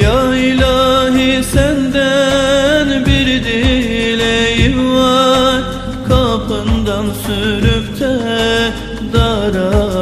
Ya ilahi senden bir dileğim var. Kapından sürüp de dara